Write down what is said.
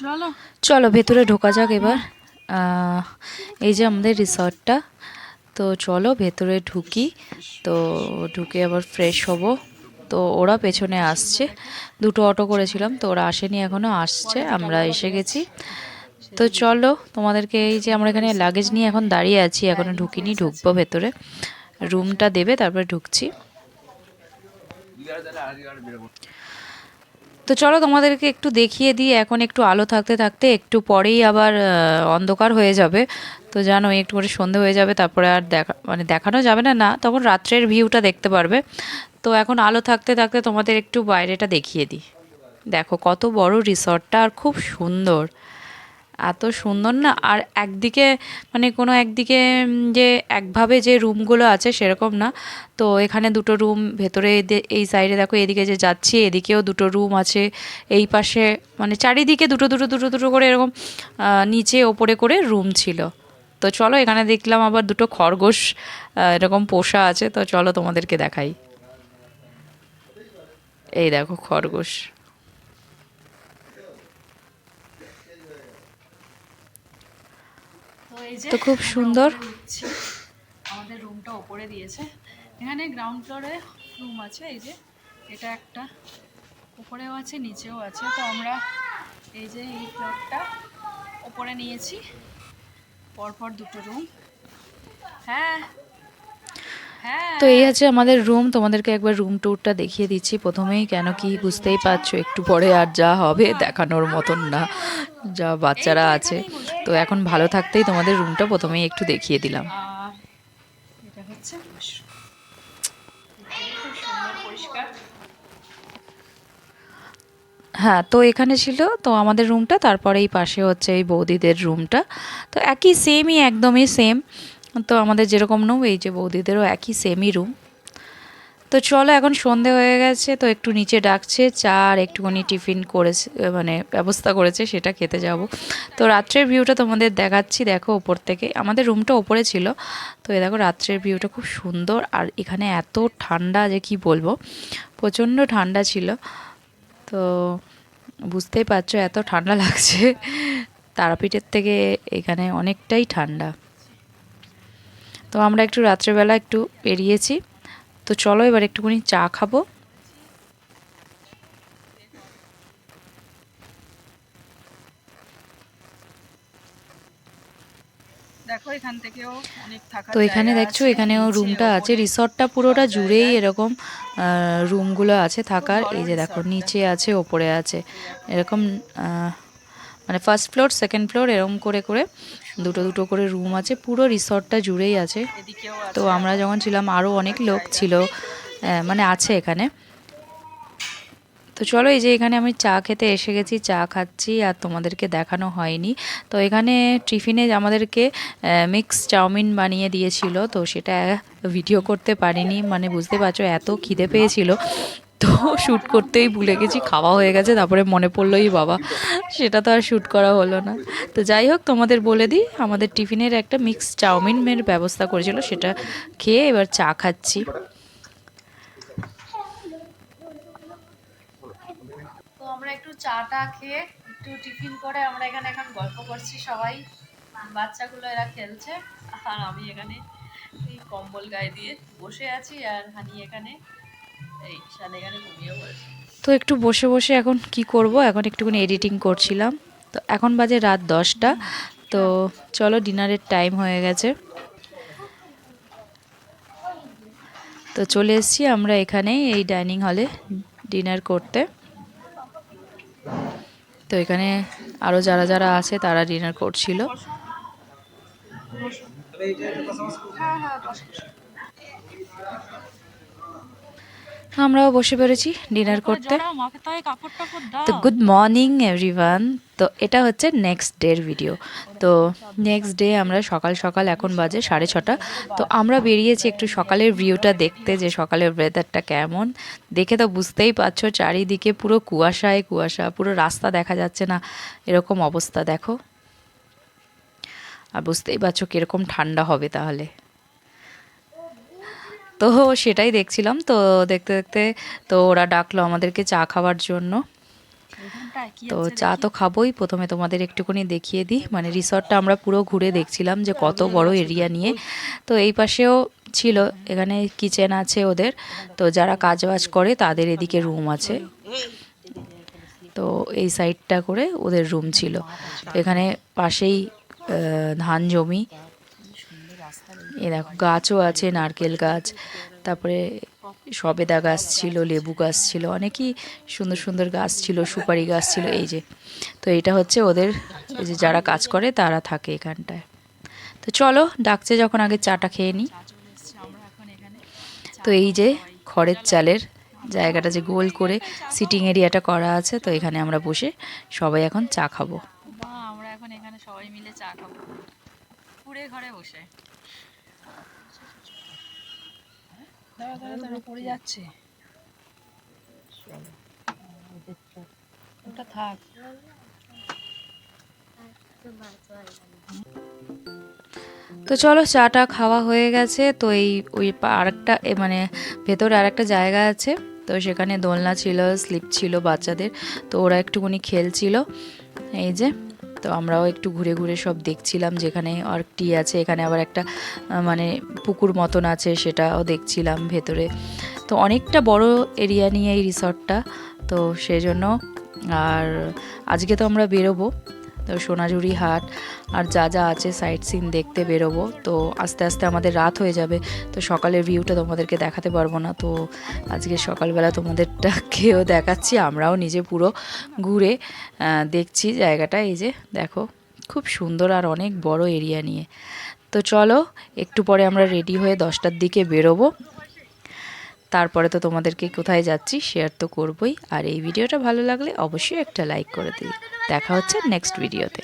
চলো। চলো, ভেতরে ঢোকা যাক এবার। এই যে আমাদের রিসর্টটা, তো চলো ভেতরে ঢুকি। তো ঢুকে আবার ফ্রেশ হব। তো ওরা পেছনে আসছে। দুটো অটো করেছিলাম, তো ওরা আসেনি এখনও আসছে, আমরা এসে গেছি। তো চলো, তোমাদেরকে এই যে আমরা এখানে লাগেজ নিয়ে এখন দাঁড়িয়ে আছি এখনও ঢুকিনি, ঢুকবো ভেতরে। রুমটা দেবে, তারপরে ঢুকছি। তো চলো তোমাদেরকে একটু দেখিয়ে দিই, এখন একটু আলো থাকতে থাকতে একটু পরেই আবার অন্ধকার হয়ে যাবে। তো জানো একটু করে সন্ধে হয়ে যাবে, তারপরে আর দেখা মানে দেখানো যাবে না না, তখন রাত্রের ভিউটা দেখতে পারবে। তো এখন আলো থাকতে থাকতে তোমাদের একটু বাইরেটা দেখিয়ে দিই। দেখো কত বড় রিসর্টটা আর খুব সুন্দর। এত সুন্দর না? আর একদিকে মানে কোনো একদিকে যে একভাবে যে রুমগুলো আছে সেরকম না। তো এখানে দুটো রুম, ভেতরে এই সাইডে দেখো, এদিকে যে যাচ্ছি, এদিকেও দুটো রুম আছে। এই পাশে মানে চারিদিকে দুটো দুটো দুটো দুটো করে এরকম নিচে ওপরে করে রুম ছিল। তো চলো, এখানে দেখলাম আবার দুটো খরগোশ এরকম পোষা আছে। তো চলো তোমাদেরকে দেখাই। এই দেখো খরগোশ। তো খুব সুন্দর। আমাদের রুমটা ওপরে দিয়েছে। এখানে গ্রাউন্ড ফ্লোরে রুম আছে এই যে এটা একটা। উপরেও আছে নিচেও আছে। তো আমরা এই যে এই ফ্লোরটা ওপরে নিয়েছি। পরপর দুটো রুম হ্যাঁ। হ্যাঁ। তো এই আছে আমাদের রুম তোমাদেরকে একবার রুম ট্যুরটা দেখিয়ে দিচ্ছি। প্রথমেই কেন কি বুঝতেই পারছ একটু পরে আর যা হবে দেখানোর মতন না। যা বাচ্চারা আছে। তো এখন ভালো থাকতেই তোমাদের রুমটা প্রথমেই একটু দেখিয়ে দিলাম। এটা হচ্ছে হ্যাঁ তো এখানে ছিল তো আমাদের রুমটা তারপরে এই পাশে হচ্ছে এই বৌদিদের রুমটা তো একই সেমই একদমই সেম তো আমাদের যেরকম রুম এই যে বৌদিদেরও একই সেমই রুম তো চলো, এখন সন্ধে হয়ে গেছে, তো একটু নিচে ডাকছে, চা আর একটুখানি টিফিন করেছে মানে ব্যবস্থা করেছে, সেটা খেতে যাব। তো রাত্রের ভিউটা তোমাদের দেখাচ্ছি, দেখো ওপর থেকে। আমাদের রুমটা ওপরে ছিল, তো এই দেখো রাত্রের ভিউটা খুব সুন্দর, আর এখানে এত ঠান্ডা যে কি বলব, প্রচণ্ড ঠান্ডা ছিল। তো বুঝতেই পারছ, এত ঠান্ডা লাগছে, তারাপীঠের থেকে এখানে অনেকটাই ঠান্ডা। তো আমরা একটু রাত্রেবেলা একটু বেরিয়েছি। তো চলো এবার একটুখানি চা খাব। দেখো এখান থেকেও তো এখানে দেখছ এখানেও রুমটা আছে রিসর্টটা পুরোটা জুড়েই এরকম রুমগুলো আছে থাকার এই যে দেখো নিচে আছে ওপরে আছে। এরকম আহ, মানে ফার্স্ট ফ্লোর সেকেন্ড ফ্লোর এরকম করে করে দুটো দুটো করে রুম আছে। পুরো রিসর্টটা জুড়েই আছে। তো আমরা যখন ছিলাম আরও অনেক লোক ছিল মানে আছে এখানে। তো চলো এই যে এখানে আমি চা খেতে এসে গেছি, চা খাচ্ছি আর তোমাদেরকে দেখানো হয়নি। তো এখানে টিফিনে আমাদেরকে মিক্স চাউমিন বানিয়ে দিয়েছিল। তো সেটা ভিডিও করতে পারিনি। মানে বুঝতে পারছ, এত খিদে পেয়েছিল। তো শ্যুট করতেই ভুলে গেছি, খাওয়া হয়ে গেছে, তারপরে মনে পড়লোই বাবা, সেটা তো আর শ্যুট করা হলো না। তো যাই হোক, তোমাদের বলে দিই, আমাদের টিফিনের একটা মিক্স চাউমিনের ব্যবস্থা করেছিল, সেটা খেয়ে এবার চা খাচ্ছি। তো আমরা একটু চাটা খেয়ে, একটু টিফিন করে আমরা এখানে এখন গল্প করছি সবাই। বাচ্চাগুলো এরা খেলছে, আর আমি এখানে কম্বল গায়ে দিয়ে বসে আছি, আর হানি এখানে তো একটু বসে বসে এখন কি করব? এখন একটুখানি এডিটিং করছিলাম। তো এখন বাজে রাত দশটা। তো চলো ডিনারের টাইম হয়ে গেছে। তো চলে এসেছি আমরা এখানে এই ডাইনিং হলে ডিনার করতে। তো এখানে আরও যারা যারা আছে তারা ডিনার করছিল। আমরাও বসে পড়েছি ডিনার করতে। তো গুড মর্নিং এভরিওয়ান তো এটা হচ্ছে নেক্সট ডের ভিডিও তো নেক্সট ডে আমরা সকাল সকাল এখন বাজে সাড়ে ছটা। তো আমরা বেরিয়েছি একটু সকালের ভিউটা দেখতে যে সকালের ওয়েদারটা কেমন। দেখে তো বুঝতেই পারছ চারিদিকে পুরো কুয়াশায় কুয়াশা পুরো রাস্তা দেখা যাচ্ছে না। এরকম অবস্থা দেখো। আর বুঝতেই পারছ কীরকম ঠান্ডা হবে তাহলে। তো সেটাই দেখছিলাম। তো দেখতে দেখতে তো ওরা ডাকলো আমাদেরকে চা খাওয়ার জন্য। তো চা তো খাবোই। প্রথমে তোমাদের একটুখানি দেখিয়ে দিই। মানে রিসর্টটা আমরা পুরো ঘুরে দেখছিলাম যে কত বড় এরিয়া নিয়ে। তো এই পাশেও ছিল। এখানে কিচেন আছে ওদের। তো যারা কাজ বাজ করে তাদের এদিকে রুম আছে। তো এই সাইডটা করে ওদের রুম ছিল। তো এখানে পাশেই ধান জমি। এ দেখো, গাছও আছে, নারকেল গাছ, তারপরে সবেদা গাছ ছিল, লেবু গাছ ছিল, অনেকই সুন্দর সুন্দর গাছ ছিল, সুপারি গাছ ছিল, এই যে। তো এটা হচ্ছে ওদের, এই যে যারা কাজ করে তারা থাকে এখানটায়। তো চলো, ডাকছে যখন আগে চাটা খেয়ে নিই। তো এই যে খড়ের চালের জায়গাটা যে গোল করে সিটিং এরিয়াটা করা আছে, তো এখানে আমরা বসে সবাই এখন চা খাব। আমরা এখন এখানে সবাই মিলে চা খাব। ঘরে বসে। দাঁড়া দাঁড়া দাঁড়া পড়ে যাচ্ছে। ওটা থাক। তো চলো চাটা খাওয়া হয়ে গেছে। তো এই ওই আরেকটা মানে ভেতরে আরেকটা জায়গা আছে। তো সেখানে দোলনা ছিল স্লিপ ছিল বাচ্চাদের। তো ওরা একটুখানি খেলছিল। এই যে। তো আমরাও একটু ঘুরে ঘুরে সব দেখছিলাম যেখানে অর্কটি আছে। এখানে আবার একটা মানে পুকুর মতন আছে সেটাও দেখছিলাম ভেতরে। তো অনেকটা বড় এরিয়া নিয়ে এই রিসর্টটা, তো সেজন্য আর আজকে তো আমরা বেরোবো। তো সোনাঝুরি হাট আর যা যা আছে সাইট সিন দেখতে বেরোবো। তো আস্তে আস্তে আমাদের রাত হয়ে যাবে। তো সকালের ভিউটা তোমাদেরকে দেখাতে পারব না। তো আজকে সকালবেলা তোমাদেরটা তোমাদেরটাকেও দেখাচ্ছি। আমরাও নিজে পুরো ঘুরে দেখছি জায়গাটা। এই যে দেখো, খুব সুন্দর আর অনেক বড় এরিয়া নিয়ে। তো চলো, একটু পরে আমরা রেডি হয়ে দশটার দিকে বেরোবো। তারপরে তো তোমাদেরকে কোথায় যাচ্ছি শেয়ার তো করবই। আর এই ভিডিওটা ভালো লাগলে অবশ্যই একটা লাইক করে দিই দেখা হচ্ছে নেক্সট ভিডিওতে